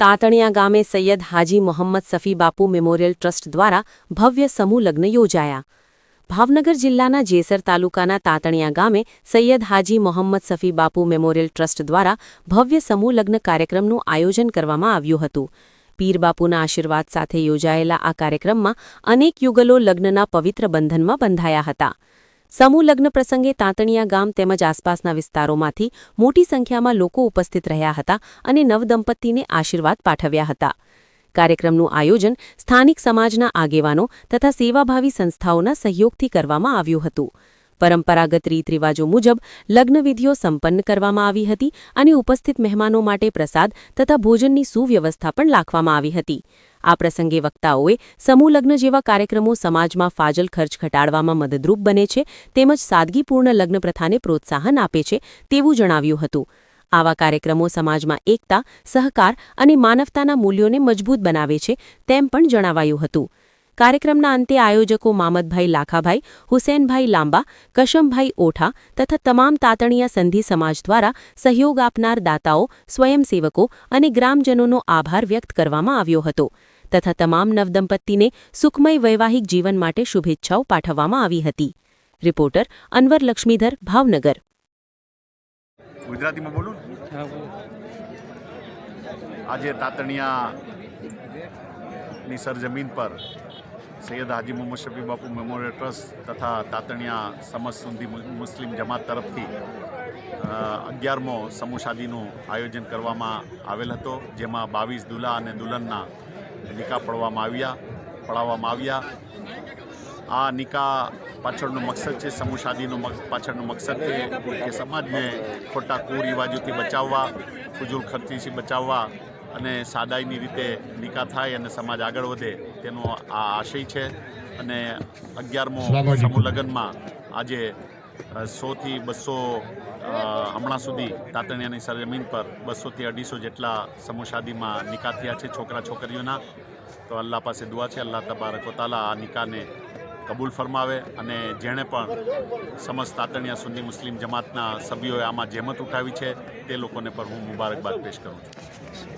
તાતણિયા ગામે સૈયદ હાજી મોહમ્મદ સફી બાપુ memorial trust દ્વારા ભવ્ય સમૂહ લગ્ન યોજાયા. ભાવનગર જિલ્લાના જેસર તાલુકાના તાતણિયા ગામે સૈયદ હાજી મોહમ્મદ સફી બાપુ મેમોરિયલ ટ્રસ્ટ દ્વારા ભવ્ય સમૂહ લગ્ન કાર્યક્રમનું આયોજન કરવામાં આવ્યું હતું. પીરબાપુના આશીર્વાદ સાથે યોજાયેલા આ કાર્યક્રમમાં અનેક યુગલો લગ્નના પવિત્ર બંધનમાં બંધાયા હતા. સમૂહ લગ્ન પ્રસંગે તાંતણિયા ગામ તેમજ આસપાસના વિસ્તારોમાંથી મોટી સંખ્યામાં લોકો ઉપસ્થિત રહ્યા હતા અને નવદંપતીને આશીર્વાદ પાઠવ્યા હતા. કાર્યક્રમનું આયોજન સ્થાનિક સમાજના આગેવાનો તથા સેવાભાવી સંસ્થાઓના સહયોગથી કરવામાં આવ્યું હતું. પરંપરાગત રીત રિવાજો મુજબ લગ્નવિધિઓ સંપન્ન કરવામાં આવી હતી અને ઉપસ્થિત મહેમાનો માટે પ્રસાદ તથા ભોજનની સુવ્યવસ્થા પણ રાખવામાં આવી હતી. આ પ્રસંગે વક્તાઓએ સમૂહ લગ્ન જેવા કાર્યક્રમો સમાજમાં ફાજલ ખર્ચ ઘટાડવામાં મદદરૂપ બને છે, તેમજ સાદગીપૂર્ણ લગ્ન પ્રથાને પ્રોત્સાહન આપે છે તેવું જણાવ્યું હતું. આવા કાર્યક્રમો સમાજમાં એકતા, સહકાર અને માનવતાના મૂલ્યોને મજબૂત બનાવે છે તેમ પણ જણાવાયું હતું. કાર્યક્રમના અંતે આયોજકો મામદભાઈ લાખાભાઈ હુસેનભાઈ લાંબા કશમભાઈ ઓઠા તથા તમામ તાતણીયા સંધિ સમાજ દ્વારા સહયોગ આપનાર દાતાઓ સ્વયંસેવકો અને ગ્રામજનોનો આભાર વ્યક્ત કરવામાં આવ્યો હતો તથા તમામ નવદંપતીને સુખમય વૈવાહિક જીવન માટે શુભેચ્છાઓ પાઠવવામાં આવી હતી. રિપોર્ટર અનવર લક્ષ્મીધર ભાવનગર. ગુજરાતીમાં બોલું. આજે તાતણિયાની સરજમીન પર સૈયદ હાજી મોહમ્મદ શફી બાપુ મેમોરિયલ ટ્રસ્ટ તથા તાતણિયા સમજ સુધી મુસ્લિમ જમાત તરફથી અગિયારમો સમૂહ શાદીનું આયોજન કરવામાં આવેલ હતો, જેમાં બાવીસ દુલ્હા અને દુલ્હનના નિકાહ પડવામાં આવ્યા, પડાવવામાં આવ્યા. આ નિકાહ પાછળનો મકસદ છે, સમૂહ પાછળનો મકસદ છે કે સમાજને ખોટા કુરિવાજોથી બચાવવા, ફુજુલ ખર્ચીથી બચાવવા અને સાદાઈની રીતે નિકાહ થાય અને સમાજ આગળ વધે તેનો આ આશય છે. અને અગિયારમો સમૂહ લગ્નમાં આજે સોથી બસો હમણાં સુધી તાતણિયાની સરજમીન પર બસોથી અઢીસો જેટલા સમૂહ શાદીમાં નિકાહ થયા છે છોકરા છોકરીઓના. તો અલ્લાહ પાસે દુઆ છે અલ્લાહ તબારક તાલા આ નિકાહને કબૂલ ફરમાવે અને જેણે પણ સમસ્ત તાતણિયા સુન્ની મુસ્લિમ જમાતના સભ્યોએ આમાં જહેમત ઉઠાવી છે તે લોકોને પણ હું મુબારકબાદ પેશ કરું છું.